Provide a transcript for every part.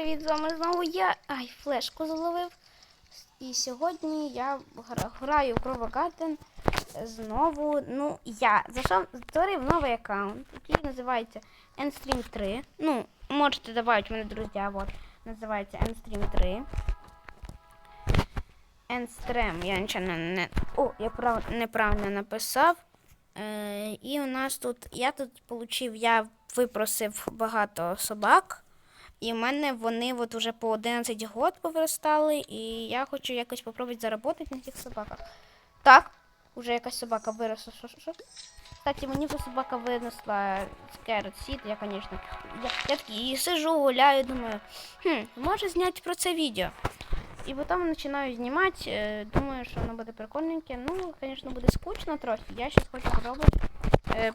привіт! З вами знову я. Ай, флешку заловив. І сьогодні я гра- граю в Grover Garden знову. Ну, я зайшов, створив новий аккаунт, який називається Endstream 3. Ну, можете добавити мене друзі, от. Називається Endstream 3. Endstream, я нічого не, не... О, я прав... неправильно написав. Е, і у нас тут, я тут получив, я випросив багато собак. І в мене вони от уже по 11 год повиростали, і я хочу якось спробувати заробити на цих собаках. Так, уже якась собака виросла. Що, що? Кстати, мені вже собака винесла Carrot Seed, я, звісно. Я, я такий сижу, гуляю, думаю, хм, може зняти про це відео. І потім починаю знімати, е, думаю, що воно буде прикольненьке. Ну, звісно, буде скучно трохи. Я зараз хочу спробувати е,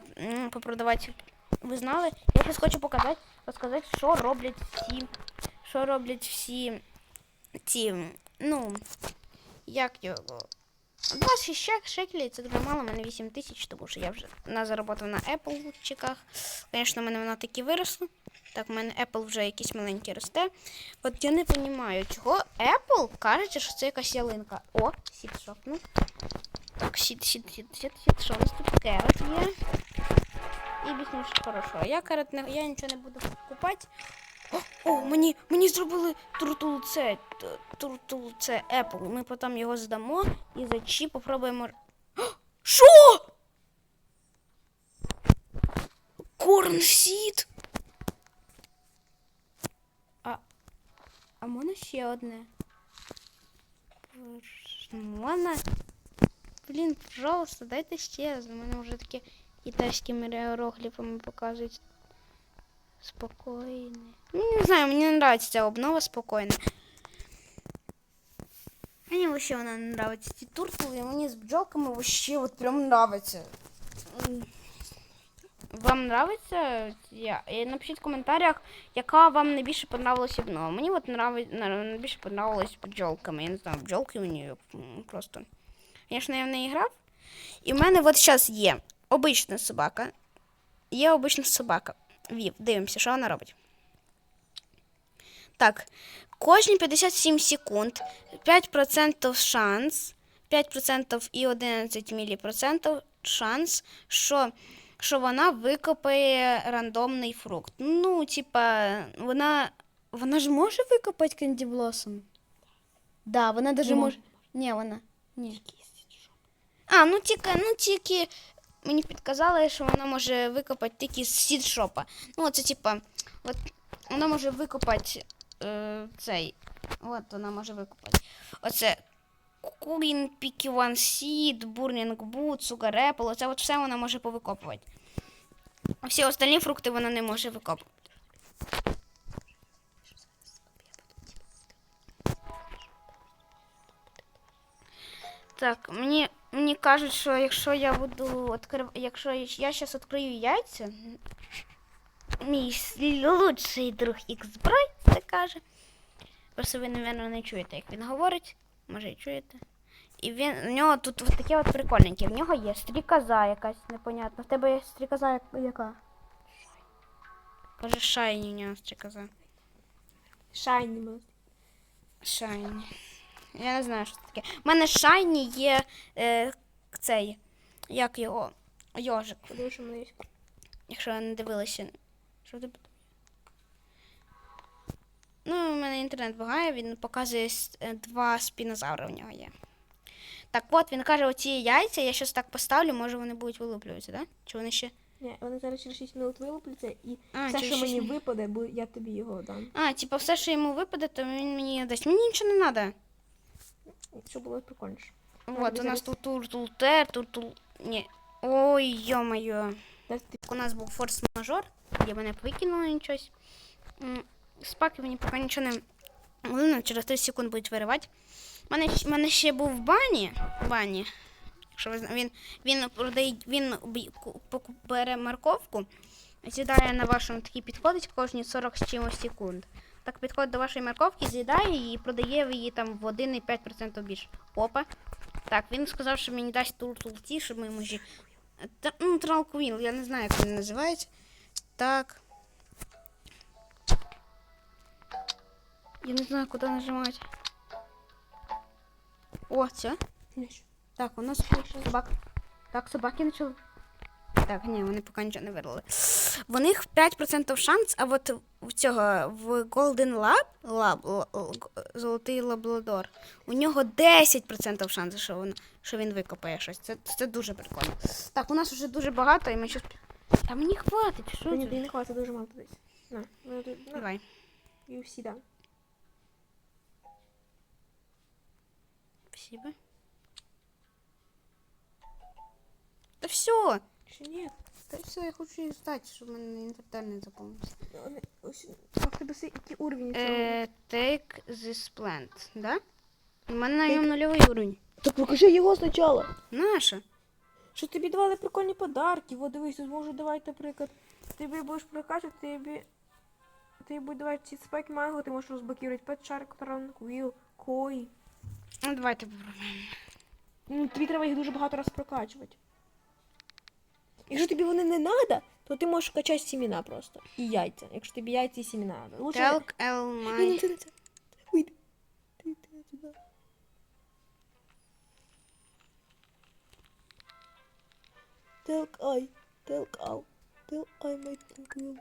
попродавати. Ви знали? Я зараз хочу показати, розказати, що роблять всі. Що роблять всі ці, ну, як його. 26 шек- шекелей, це дуже мало, у мене 8 тисяч, тому що я вже на заробив на Apple чеках. Звісно, в мене вона таки виросла. Так, у мене Apple вже якийсь маленький росте. От я не розумію, чого Apple каже, що це якась ялинка. О, сід шопну. Так, сід, сід, сід, сід, сід, що у нас тут керот є. І більш хорошо. Я карат не я нічого не буду купати. О, о, мені, мені зробили туртул це, т- туртул це Apple. Ми потім його здамо і за чіп попробуємо. Що? Корнсід? А, а можна ще одне? Можна? Блін, пожалуйста, дайте ще раз. У мене вже таке китайськими іерогліфами показують. Спокійне. Ну, не знаю, мені не нравится ця обнова спокійна. Мені вообще вона не нравится. Ці туртули, мені з бджолками вообще от прям нравится. Вам нравится? Я... Напишіть в коментарях, яка вам найбільше понравилась обнова. Мені от нрави... на- найбільше понравилось бджолками. Я не знаю, бджолки мені м, просто. Звісно, я в неї грав. І в мене от зараз є обична собака. Є обична собака. Вів, дивимося, що вона робить. Так, кожні 57 секунд 5% шанс, 5% і 11 міліпроцентів шанс, що, що вона викопає рандомний фрукт. Ну, типа, вона. Вона ж може викопати Кенді Блосом? Да, вона даже Не може. Ні, вона. Ні. А, ну тільки, ну тільки мені підказали, що вона може викопати тільки з сідшопа. Ну, це типа, от вона може викопати е, цей. От вона може викопати. Оце One Seed, Burning Boot, Sugar Apple, оце от все вона може повикопувати. А всі остальні фрукти вона не може викопувати. Так, мені, мені кажуть, що якщо я буду відкрив... якщо я зараз відкрию яйця, мій лучший друг X-Bright це каже. Просто ви, мабуть, не чуєте, як він говорить. Може, і чуєте. І він, у нього тут ось таке от прикольненьке. В нього є стрікоза якась непонятна. В тебе є стрікоза як- яка? Каже, шайні у нього стрікоза. Шайні. Шайні. Я не знаю, що це таке. У мене шайні є е, цей. Як його? Йожик. Якщо не дивилися. Що ти Ну, у мене інтернет багає, він показує е, два спінозаври у нього є. Так от він каже, оці яйця, я щось так поставлю, може вони будуть вилуплюватися, так? Да? Чи вони ще. Ні, вони зараз через 6 минут вилупляться, і А, все, що мені минут. випаде, я тобі його дам. А, типа все, що йому випаде, то він мені дасть. Мені нічого не треба. Щоб було прикольніше. Вот, у нас тут туртул те, туртул. Ні. Ой, йо-моє. У нас був форс-мажор, де мене викинуло нічось. Спаки мені поки нічого не. Вони через 30 секунд будуть виривати. У мене, мене ще був в бані. В бані. Якщо ви він, він продає, він бере морковку, з'їдає на вашому такий підходить кожні 40 з чимось секунд. Так підходить до вашої морковки, з'їдає її і продає її там в 1,5% більше. Опа. Так, він сказав, що мені дасть туртул ті, щоб ми можі. Та, ну, тралквіл, я не знаю, як він називається. Так. Я не знаю, куди нажимати. О, це. Так, у нас собак. Так, собаки почали. Так, ні, вони поки нічого не вирили. В них 5% шанс, а от в цього в Golden Lab, Lab золотий лабрадор, у нього 10% шансу, що він, що він викопає щось. Це, це дуже прикольно. Так, у нас вже дуже багато, і ми щось. Та мені хватить, що ні, тобі не хватить дуже мало десь. На, на. Давай. І всі дам. Спасибо. Та все. Ще ні. Та все, я хочу їх здати, щоб мене інвентар не заповнився. Вони- ось, А в тебе си- який уровень цього? Е, take this plant, да? У мене на ньому нульовий уровень. Так покажи його спочатку. Наша. Що тобі давали прикольні подарки. От дивись, тут можу давати, наприклад, тобі будеш прокачувати, тобі. Тобі будуть давати ці спайк манго, ти можеш розблокувати Pet Shark, Tron, Quill, Koi. Ну, давайте попробуємо. Ну, тобі треба їх дуже багато раз прокачувати. Якщо тобі вони не треба, то ти можеш качати сімена просто. І яйця. Якщо тобі яйця і сімена треба. Лучше... Talk L Ні, не my... це, не це. Уйди. Ти, ти, туди. Телк ай, телк ау, тел ай май тінквіл.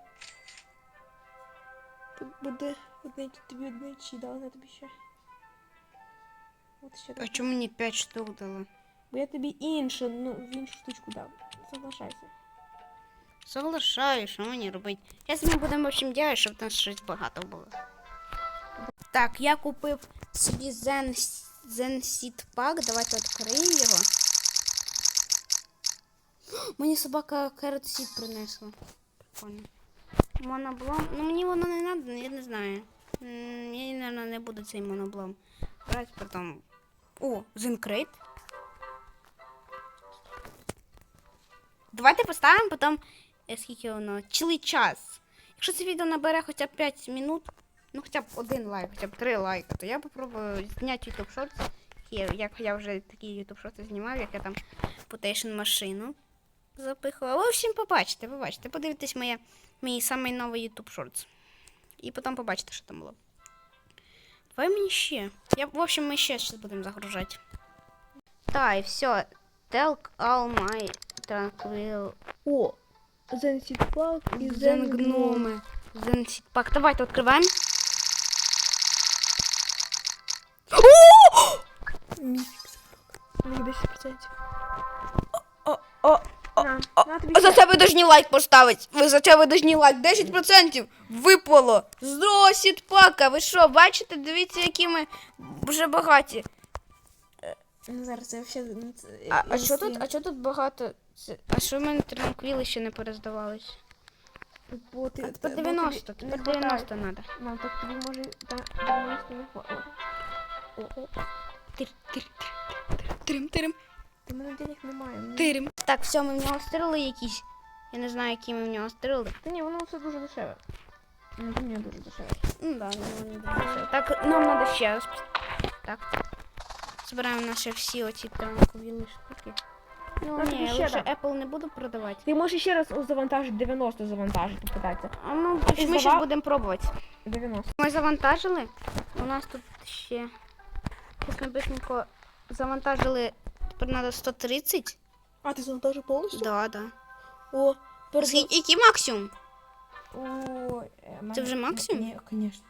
Тут буде одне, тобі одничі дала, на тобі ще. От ще А так. чому мені 5 штук дали? Бо я тобі іншу, ну, в іншу штучку дав. Соглашайся. Соглашаю, що мені робити. Зараз ми будемо, в общем, делать, щоб нас щось багато було. Так, я купив собі Zen, Zen Seed Pack. Давайте відкриємо його. Мені собака Carrot Seed принесла. Прикольно. Моноблом. Ну мені воно не треба, я не знаю. Я, мабуть, не буду цей моноблом брати, потім. О, Zen Давайте поставимо потім, е, скільки воно, цілий час. Якщо це відео набере хоча б 5 минут, ну хоча б один лайк, хоча б 3 лайка, то я попробую зняти YouTube Shorts, як я вже такі YouTube Shorts знімав, як я там Potation машину запихувала. В общем, побачите, побачите, подивитесь моє, мій самий новий YouTube Shorts. І потім побачите, що там було. Давай мені ще. Я, в общем, ми ще щось будемо загружати. Так, і все. Telk all my tranquil О, Зенсіт Пак і Зен гноми. Зен сітпак. Давайте відкриваємо. Міфікс. Мені 10%. О, о, о, на, на тобі За це ви должні лайк поставити. Ви за це ви должні лайк. 10% випало. Здорово, сітпака. Ви що, бачите? Дивіться, які ми вже багаті. Зараз я ще... ну, А, а що тут? А що тут багато? Це- А що в мене транквіли ще не перездавались? Бо ти- А тепер бо тобі 90, не тепер хватає. 90 треба. Мам, так тобі може та 90 не хватить. О, о, Тир, тир, тир, тирим, тирим, ти мене денег немає. мені- тирим. Так, все, ми в нього стріли якісь. Я не знаю, які ми в нього стріли. Та ні, воно все дуже дешеве. Ну, для мене дуже дешеве. Ну да, ну, не дуже все. Так, нам надо ще раз. Так. Збираємо наші всі оці танкові штуки. Ну, тобі ні, ще лучше. Apple не буду продавати. Ти можеш ще раз завантажити 90 завантажити, питається. А ну, Ти ми зараз будемо пробувати. 90. Ми завантажили. У нас тут ще. Зараз ми бистренько завантажили. Тепер треба 130. А, ти завантажив повністю? Да, да. О, перед... Скільки- Який максимум? О, е, мене- вже максимум? Ні, звісно.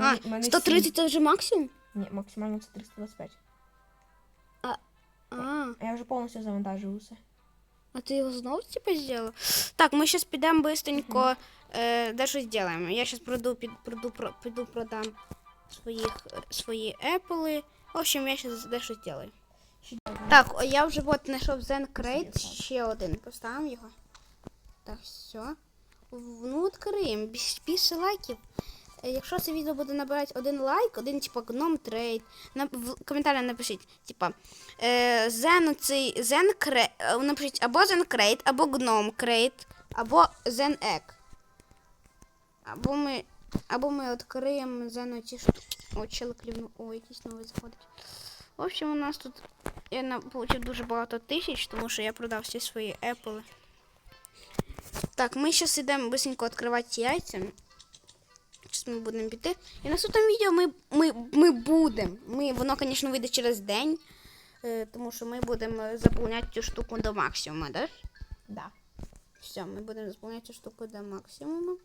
А, 130 це вже максимум? Ні, максимально це 325. А. Я вже повністю завантажив усе. А ти його знову типу зробила? Так, ми зараз підемо быстренько, е, де щось зробимо. Я зараз пройду, під, пройду, про- піду продам своїх, свої Apple. В общем, я зараз дещо зроблю. Так, о, я вже от знайшов Zen Crate, ще один. Поставимо його. Так, все. Ну, відкриємо. Біс- Більше лайків. Е, Якщо це відео буде набирати один лайк, один, типа, гном трейд, в коментарях напишіть, типа, е, Zen цей, Zen Crate, е, напишіть або Zen Crate, або Gnome Crate, або Zen Egg. Або ми, або ми відкриємо Zen ці штуки. О, чел клівнув. О, якийсь новий заходить. В общем, у нас тут я получив дуже багато тисяч, тому що я продав всі свої Apple. Так, ми зараз йдемо быстренько відкривати яйця. Ми будемо піти. І в наступному відео ми, ми, ми будемо. Ми, воно, звісно, вийде через день, е, тому що ми будемо заповняти цю штуку до максимуму, да? Да. Все, ми будемо заповняти цю штуку до максимуму.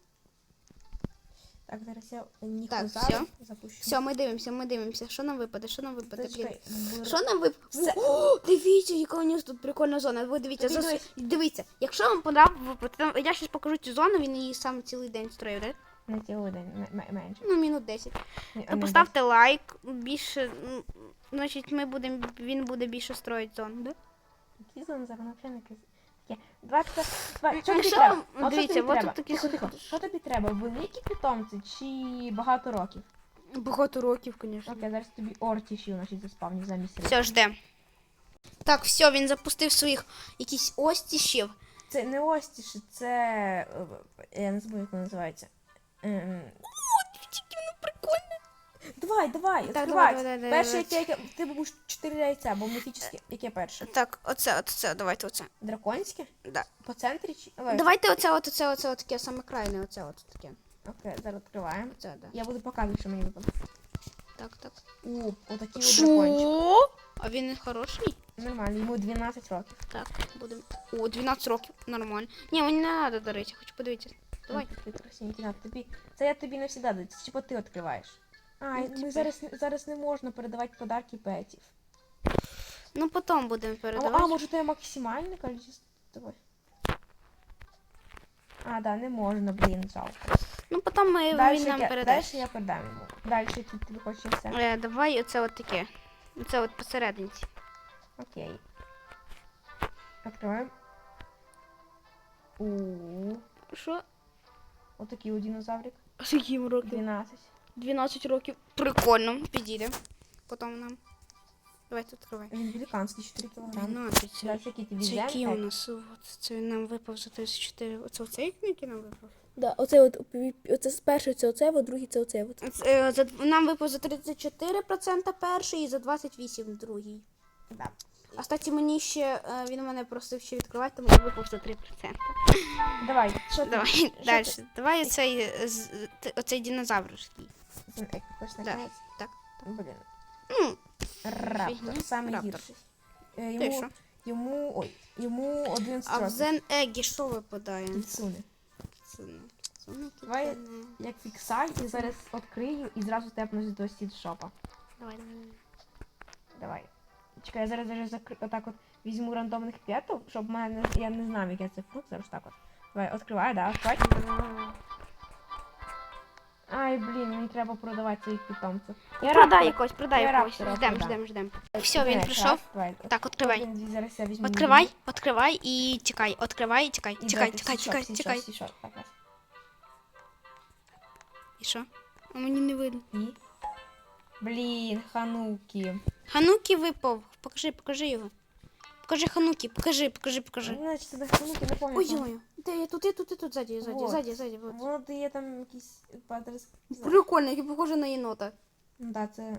Так, зараз я ніхто Так, зараз всьо. запущу. Все, ми дивимося, ми дивимося. Що нам випаде? Що нам випаде? Блін. Що нам випаде? О, дивіться, яка у нас тут прикольна зона. Ви дивіться, зас... дивіться, якщо вам подобається, я зараз покажу цю зону, він її сам цілий день строїв, да? Не цілий день, менше. Ну, мінут 10. Ні, То не поставте лайк, більше, м, значить, ми будемо, він буде більше строїти зону, да? Які зони зараз взагалі не Таке, давай, що тобі що треба? вам- От дивіться, тобі от треба? тут такі Тихо, тихо. Що тобі треба? Великі питомці чи багато років? Багато років, звісно. Окей, зараз тобі ортішів, значить, заспавню замість риб. Все, жде. Так, все, він запустив своїх якісь остішів. Це не остіші, це... е, Я не забув, як воно називається. Давай, давай, давай, давай, давай, Перше, давай. яке. В тебе чотири яйця, бо міфічне. Яке перше? Так, оце, оце, давайте оце. Драконське? Да. По центрі чи... Давай. Давайте оце, от, оце, оце, от таке саме крайне, оце, от таке. Окей, зараз відкриваємо. Оце, да. Я буду показувати, що мені випало. Так, так. О, отакий от дракончик. А він не хороший? Нормально, йому 12 років. Так, будемо. О, 12 років, нормально. Ні, мені не треба дарити, хочу подивитися. Давай. Ти красивенький, на тобі. Це я тобі не даю, це типу ти відкриваєш. А, Ну, ми типу. зараз, зараз не можна передавати подарки петів. Ну, потім будемо А, передавати. а може це максимальне кількість? Давай. А, да, не можна, блін, жалко. Ну, потім ми, Дальше він нам я, передасть. дальше я передам йому. Далі тут тобі хочеш все. Е, давай оце от таке. Оце от посерединці. Окей. Откриваємо. У, Що? Отакий у динозаврик. Скільки йому років? 12. 12 років. Прикольно, підійде. Потім нам. Давайте відкривай. Він великанський, 4 кг. 12. Це, Далі який тобі це взяв? який у нас? От, це він нам випав за 34. Оце оцей, який нам випав? Да, оце от оце з перший це оце, от другий це оце. От. Це, е, за, нам випав за 34% перший і за 28% другий. Да. А кстати, мені ще е, він мене просив ще відкривати, тому я випав за 3%. Давай, що ти? Давай що далі. ти- Давай оцей, е, ти- оцей динозаврський. Це Да. Так. Блін. Раптор, Раптор. гірший. Е, Йому, що? йому, ой, йому 11 а в. Zen Egg що випадає? Не Давай. Як фіксай, і зараз відкрию і зразу тепнусь до сідшопа. Давай, давай. Давай. Чекай, я зараз даже закр... отак от візьму рандомних п'яток, щоб мене я не знав, яке це фрукт, зараз так от. Давай, відкривай, да, відкривай. Ай, блін, мені треба продавати своїх питомців. Я Продай якось, продай я якось. Ждем, ждем, ждем. Все, він прийшов. Так, відкривай. Відкривай, відкривай і тікай. Відкривай і тікай. І Тікай, тікай, сішок, тікай. І що? А мені не видно. Блін, хануки. Хануки випав. Покажи, покажи його. Покажи Хануки, покажи, покажи, покажи. Значить, це хануки, не пам'ятаю. Ой-ой, де я тут, я тут, я тут, ззаді, ззаді, Вот. ззаді, ззаді. Вот. Воно дає там якісь падрес. Прикольно, який похоже на єнота. Ну да, це.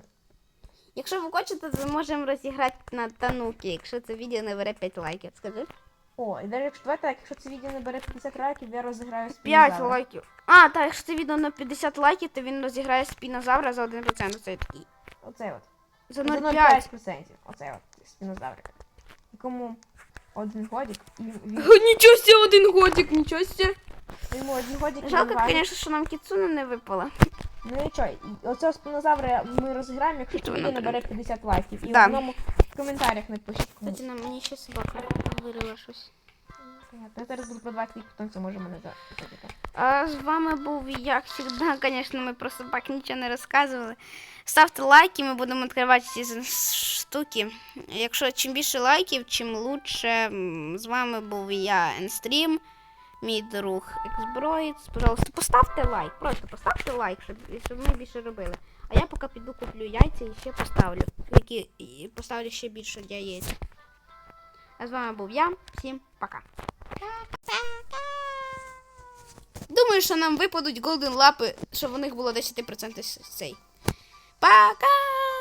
Якщо ви хочете, то можемо розіграти на тануки, якщо це відео набере 5 лайків. Скажи? О, і навіть якщо давайте так, якщо це відео набере 50 лайків, я розіграю 5 спінозавра. лайків. А, так, якщо це відео на 50 лайків, то він розіграє спінозавра за 1%. Це такий. Оцей от. За За 0,5. 0,5%. Оцей от спінозаврик. Якому один годик, і він, Нічого себе, один годик, нічого себе. йому один годик Жалко, він важить- звісно, що нам кіцуна не випала. Ну нічого, і оцього спінозавра ми розіграємо, якщо Це відео вона набере 50 лайків. І Да. в одному в коментарях напишіть кому. Кстати, на мені ще собака вирила щось. Я зараз буду продавати їх, потім це може мене за- А з вами був, як завжди, звісно, ми про собак нічого не розказували. Ставте лайки, ми будемо відкривати ці штуки. Якщо чим більше лайків, чим лучше. З вами був я, Енстрім, мій друг Ексброїц. Пожалуйста, поставте лайк. Просто поставте лайк, щоб, щоб ми більше робили. А я поки піду куплю яйця і ще поставлю. Які, поставлю ще більше яєць. А з вами був я. Всім пока. Думаю, що нам випадуть голден лапи, щоб у них було 10% цей. Пока!